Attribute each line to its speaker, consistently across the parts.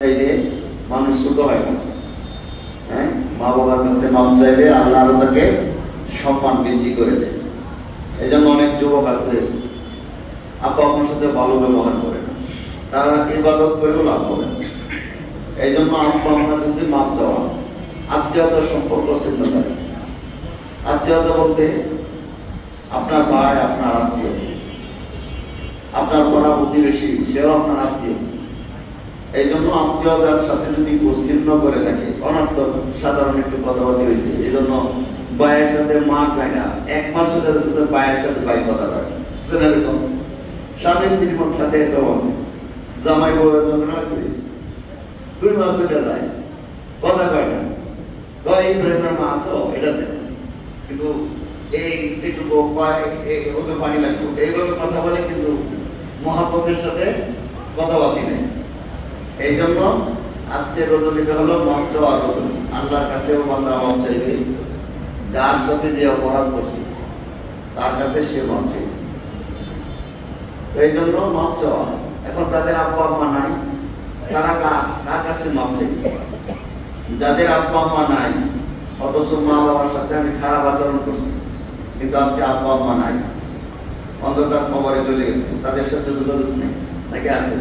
Speaker 1: চাইলে মানুষ ছোট হয় হ্যাঁ? মা বাবার কাছে মাপ চাইলে আল্লাহ আরও তাকে সম্মান বৃদ্ধি করে দেয়। এই জন্য অনেক যুবক আছে আপনার সাথে ভালো ব্যবহার করে না। তারা ইবাদত করেও লাভ এই জন্য আপনার কাছে মাপ চাওয়া, আত্মীয়তার সম্পর্ক করে। আত্মীয়তা বলতে আপনার ভাই, আপনার আত্মীয়। আপনার পড়া প্রতিবেশী, সেও আপনার আত্মীয়। এই জন্য আত্মীয়তার সাথে যদি ছিন্ন করে থাকে, অনর্থক সাধারণ একটু কথাবার্তা হয়েছে এই জন্য ভাইয়ের সাথে মা চায় না, এক মাস সাথে ভাইয়ের সাথে ভাই কথা হয় সেটা এরকম স্বামী স্ত্রীর সাথে এরকম আছে, জামাই বউ যখন আছে, দুই মাস হয়ে যায়, কথা কয় না। কয়, এই প্রেমের মা আসো এটা দেন কিন্তু এই যেটুকু পায় ওকে পানি লাগবে, এইভাবে কথা বলে কিন্তু মহাপতের সাথে কথাবার্তি নেই এই জন্য আজকে রজনীটা হলো মঞ্চ রজনী আল্লাহর কাছেও বান্দা মন চাইবে, যার সাথে যে অপরাধ করছে, তার কাছে সে তো এই জন্য চাওয়া এখন তাদের আব্বা আম্মা নাই, তারা কার কাছে চাইবে? যাদের আব্বা আম্মা নাই, অথচ মা বাবার সাথে আমি খারাপ আচরণ করছি, কিন্তু আজকে আব্বা আম্মা নাই, অন্ধকার খবরে চলে গেছে, তাদের সাথে যোগাযোগ নেই, নাকি আছে?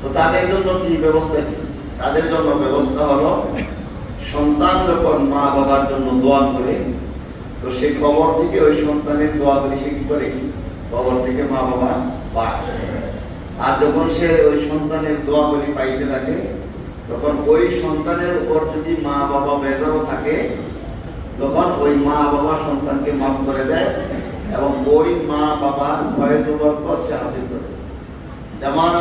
Speaker 1: তো তাদের জন্য কি ব্যবস্থা? কি তাদের জন্য ব্যবস্থা হলো সন্তান যখন মা বাবার জন্য দোয়া করে, তো সেই খবর থেকে ওই সন্তানের দোয়া করে সে কি করে? খবর থেকে মা বাবা আর যখন সে ওই সন্তানের দোয়া বলি পাইতে থাকে, তখন ওই সন্তানের উপর যদি মা বাবা বেজারও থাকে, তখন ওই মা বাবা সন্তানকে মাফ করে দেয় এবং ওই মা বাবার জবর পর সে করে।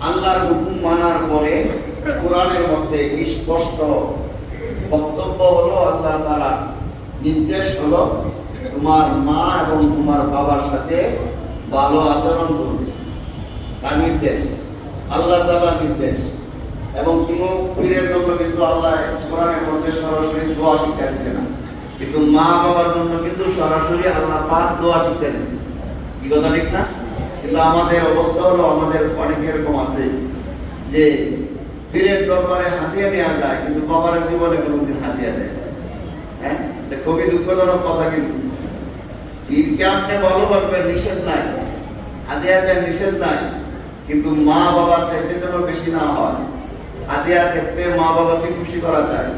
Speaker 1: আল্লাহর হুকুম মানার পরে কোরআনের মধ্যে স্পষ্ট বক্তব্য হলো আল্লাহ তাআলা নির্দেশ হলো তোমার মা এবং তোমার বাবার সাথে ভালো আচরণ করবে। তার নির্দেশ, আল্লাহ তালা নির্দেশ। এবং কোনো পীরের জন্য কিন্তু আল্লাহ কোরআনের মধ্যে সরাসরি জোয়া শিক্ষা দিচ্ছে না। কিন্তু মা বাবার জন্য কিন্তু সরাসরি আল্লাহ পাক দোয়া শিক্ষা দিচ্ছে কি কথা ঠিক না? কিন্তু আমাদের অবস্থা হলো আমাদের অনেক এরকম আছে যে পীরের দরবারে হাতিয়া নেওয়া যায়, কিন্তু বাবার জীবনে কোনোদিন হাতিয়া দেয় হ্যাঁ? খুবই দুঃখজনক কথা কিন্তু। পীরকে আপনি ভালো করবেন নিষেধ নাই। হাতিয়া দেয় নিষেধ নাই। কিন্তু মা বাবার চাইতে যেন বেশি না হয় হাতিয়ার ক্ষেত্রে মা বাবাকে খুশি করা যায়।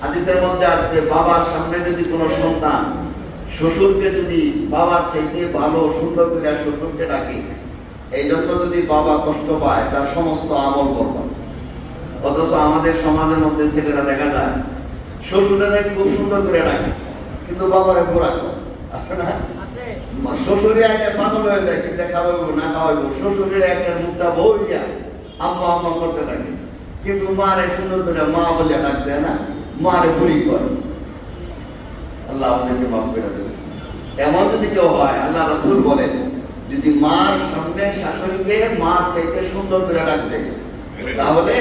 Speaker 1: হাদিসের মধ্যে আসছে বাবার সামনে যদি কোনো সন্তান শ্বশুরকে যদি বাবার চাইতে ভালো সুন্দর করে শ্বশুরকে ডাকে এই জন্য যদি বাবা কষ্ট পায় তার সমস্ত আমল করবেন অথচ আমাদের সমাজের মধ্যে ছেলেরা দেখা যায় শ্বশুরেরা খুব সুন্দর করে ডাকে কিন্তু বাবারে পোড়া আছে না? শ্বশুরে আগে পাগল হয়ে যায় কিন্তু খাওয়াবো না খাওয়াবো শ্বশুরের একটা মুখটা বউ আম্মা আম্মা করতে থাকে। কিন্তু মারে সুন্দর করে মা বলে ডাক দেয় না, মারে বুড়ি করে। আল্লাহ আমাদেরকে মাফ করে দেবে। এমন যদি কেউ হয়, আল্লাহ রাসূল বলেন, যদি মার সামনে শাশুড়িকে মার চাইতে সুন্দর করে ডাকবে তাহলে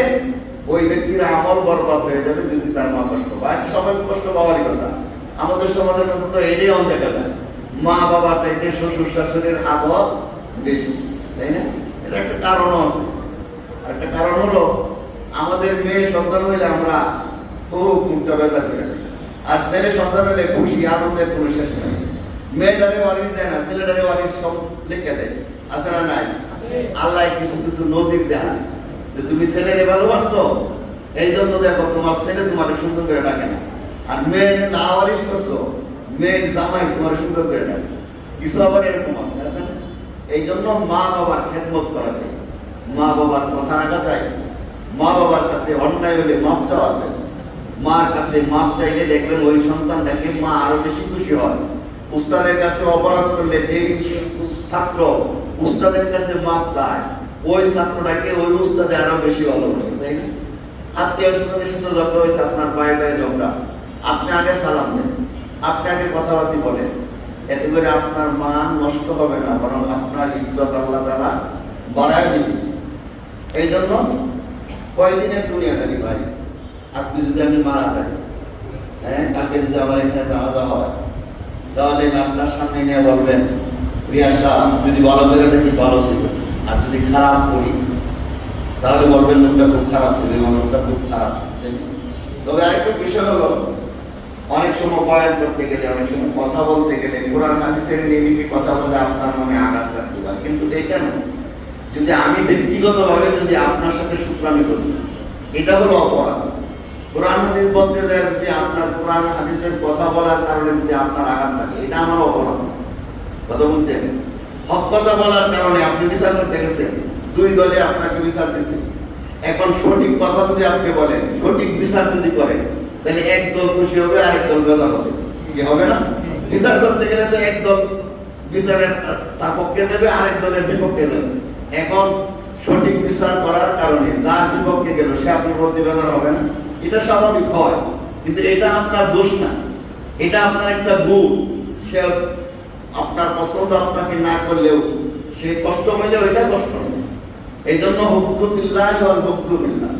Speaker 1: ওই ব্যক্তির আমল বরবাদ হয়ে যাবে যদি তার মা কষ্ট পায়। সবাই কষ্ট পাওয়ারই কথা। আমাদের সমাজের মধ্যে তো এটাই অনেক দেখা মা বাবা চাইতে শ্বশুর শাশুড়ির আদর বেশি, তাই না? এটা একটা কারণও আছে। একটা কারণ হলো আমাদের মেয়ে সন্তান হইলে আমরা খুব মুখটা বেজার করে আর ছেলে সন্তান হলে খুশি আনন্দের কোনো শেষ নেই। মেয়েটারে ওয়ারিস দেয় না ছেলেটারে ওয়ারিস সব লিখে দেয়। আছে না নাই? আল্লাহ কিছু কিছু নজির দেয়। যে তুমি ছেলেরে ভালোবাসছো এই জন্য দেখো তোমার ছেলে তোমার সুন্দর করে ডাকে না। আর মেয়ে না ওয়ারিস করছ মেয়ের জামাই তোমার সুন্দর করে ডাকে। কিছু আবার এরকম আছে আছে না? এই জন্য মা বাবার খেদমত করা যায়। মা বাবার কথা রাখা চাই মা বাবার কাছে অন্যায় হলে মাপ চাওয়া চাই মার কাছে মাপ চাইলে দেখবেন ওই সন্তানটাকে মা আরও বেশি খুশি হয়। উস্তাদের কাছে অপরাধ করলে যেই ছাত্র উস্তাদের কাছে মাপ চায়। ওই ছাত্রটাকে ওই উস্তাদে আরও বেশি ভালোবাসে, তাই না? আত্মীয় স্বজনের সাথে যত হয়েছে, আপনার পায়ে পায়ে ঝগড়া। আপনি আগে সালাম দেন। আপনি আগে কথাবার্তি বলেন। এতে করে আপনার মান নষ্ট হবে না, বরং আপনার ইজ্জত আল্লাহ তালা বাড়ায় দিবে। এই জন্য কয়দিনের দুনিয়াদারি ভাই? আজকে যদি আমি মারা যাই হ্যাঁ? কালকে যদি আমার এখানে জানাজা হয়, তাহলে নাস্তার সামনে নিয়ে বলবেন রিয়া শাহ, যদি ভালো করে দেখি ভালো ছিল? আর যদি খারাপ করি, তাহলে বলবেন লোকটা খুব খারাপ ছিল, এবং লোকটা খুব খারাপ ছিল তবে আরেকটা বিষয় হলো, অনেক সময় বয়ান করতে গেলে, অনেক সময় কথা বলতে গেলে, কোরআন হাদিসের নিরিখে কথা বলে আপনার মনে আঘাত লাগতে পারে। কিন্তু এটা না যদি আমি ব্যক্তিগতভাবে যদি আপনার সাথে শুক্রামি করি এটা হলো অপরাধ। কোরআন হাদিস বলতে দেয় যদি আপনার কোরআন হাদিসের কথা বলার কারণে যদি আপনার আঘাত থাকে এটা আমার অপরাধ। কথা বলছেন? হক কথা বলার কারণে আপনি বিচার করতে গেছেন দুই দলে আপনাকে বিচার দিছে। এখন সঠিক কথা যদি আপনি বলেন সঠিক বিচার যদি করেন তাহলে এক দল খুশি হবে আরেক দল বেদা হবে। কি হবে না? বিচার করতে গেলে তো এক দল বিচারের তার পক্ষে দেবে আরেক দলের বিপক্ষে দেবে। এখন সঠিক বিচার করার কারণে যার বিপক্ষে গেল, সে আপনার প্রতি বেদা হবে না। এটা স্বাভাবিক হয়, কিন্তু এটা আপনার দোষ না। এটা আপনার একটা গুণ। সে আপনার পছন্দ আপনাকে না করলেও সে কষ্ট হইলেও এটা কষ্ট। এই জন্য হকজুবিল্লাহ হকজুবিল্লাহ।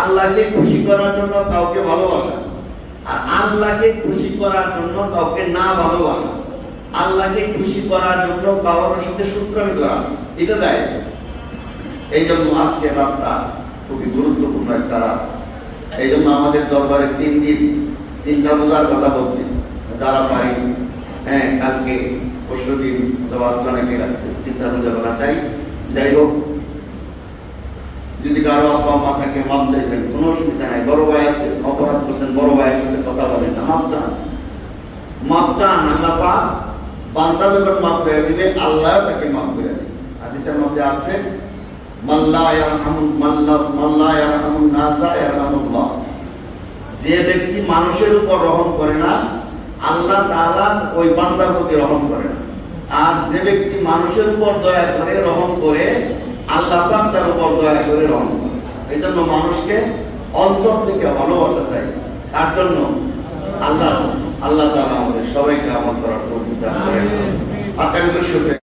Speaker 1: আল্লাহকে খুশি করার জন্য কাউকে ভালোবাসা আর আল্লাহকে খুশি করার জন্য কাউকে না ভালোবাসা। আল্লাহকে খুশি করার জন্য কারোর সাথে সূত্রামি করা। এটা দেয়। এই জন্য আজকে রাতটা খুবই গুরুত্বপূর্ণ একটা রাত। এই জন্য আমাদের দরবারে তিন দিন চিন্তা বোঝার কথা বলছি। যারা পারি হ্যাঁ কালকে, পরশু দিন অনেকে রাখছে। চিন্তা বোঝা করা চাই। যাই হোক, যদি কারও আব্বা মা থাকে মাপ চাইবেন, কোনো অসুবিধা নাই। বড় ভাই আছে, অপরাধ করছেন, বড় ভাইয়ের সাথে কথা বলেন, মাপ চান। মাপ চান, আল্লাহ পাক বান্দা যখন মাপ করে দিবে, আল্লাহ তাকে মাপ মধ্যে আছে যে ব্যক্তি মানুষের উপর রহম করে না আল্লাহ তাআলা ওই বান্দার প্রতি রহম করে না। আর যে ব্যক্তি মানুষের উপর দয়া করে রহম করে আল্লাহ তার উপর দয়া করে রহম করে। এই জন্য মানুষকে অন্তর থেকে ভালোবাসা চাই। তার জন্য? আল্লাহ আল্লাহ তাআলা আমাদের সবাইকে আমার করার তৌফিক দান করেন।